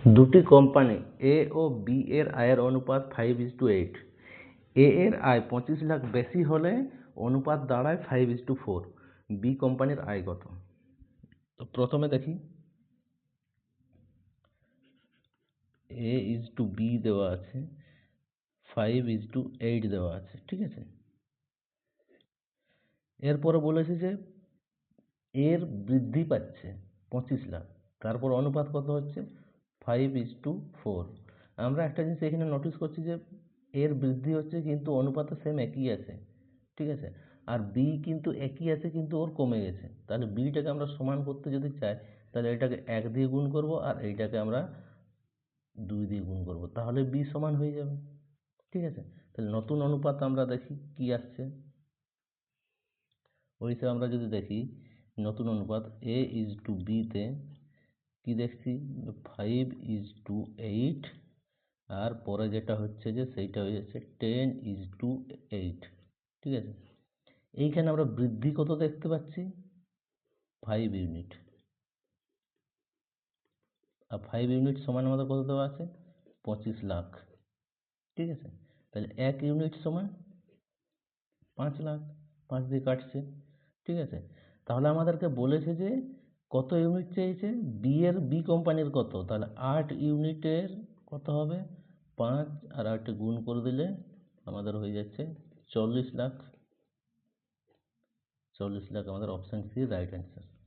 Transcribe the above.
দুটি কোম্পানি এ ও বি এর আয়ের অনুপাত five is to eight A এর আয় পঁচিশ লাখ বেশি হলে অনুপাত দাঁড়ায় five is to four B কোম্পানির আয় কত? তো প্রথমে দেখি। এ ইজ টু বি দেওয়া আছে ফাইভ ইজ টু এইট দেওয়া আছে, ঠিক আছে? এরপরে বলেছে যে এর বৃদ্ধি পাচ্ছে পঁচিশ লাখ। তারপর অনুপাত কত হচ্ছে? ফাইভ ইজ টু ফোর আমরা একটা জিনিস এখানে নোটিস করছি যে, এর বৃদ্ধি হচ্ছে কিন্তু অনুপাতে সেম একই আছে, ঠিক আছে? আর বি কিন্তু একই আছে, কিন্তু ওর কমে গেছে। তাহলে বিটাকে আমরা সমান করতে যদি চাই, তাহলে এটাকে এক দিয়ে গুণ করব আর এইটাকে আমরা দুই দিয়ে গুণ করব। তাহলে বি সমান হয়ে যাবে, ঠিক আছে? তাহলে নতুন অনুপাত আমরা দেখি কি আসছে। ওই আমরা যদি দেখি, নতুন অনুপাত এ ইজ টু বিতে কী দেখছি? ফাইভ ইজ টু এইট আর পরে যেটা হচ্ছে যে সেইটা হয়ে যাচ্ছে টেন ইজ টু এইট ঠিক আছে? এইখানে আমরা বৃদ্ধি কত দেখতে পাচ্ছি? ফাইভ ইউনিট আর ফাইভ ইউনিট সমান আমাদের কত দেওয়া আছে? পঁচিশ লাখ, ঠিক আছে? তাহলে এক ইউনিট সমান পাঁচ লাখ, পাঁচ দিয়ে কাটছে, ঠিক আছে? তাহলে আমাদেরকে বলেছে যে কত ইউনিট চেয়েছে বি এর বি কোম্পানির কত? তাহলে আট ইউনিটের কত হবে? পাঁচ আর আট গুণ করে দিলে আমাদের হয়ে যাচ্ছে চল্লিশ লাখ। চল্লিশ লাখ আমাদের অপশান সি রাইট অ্যান্সার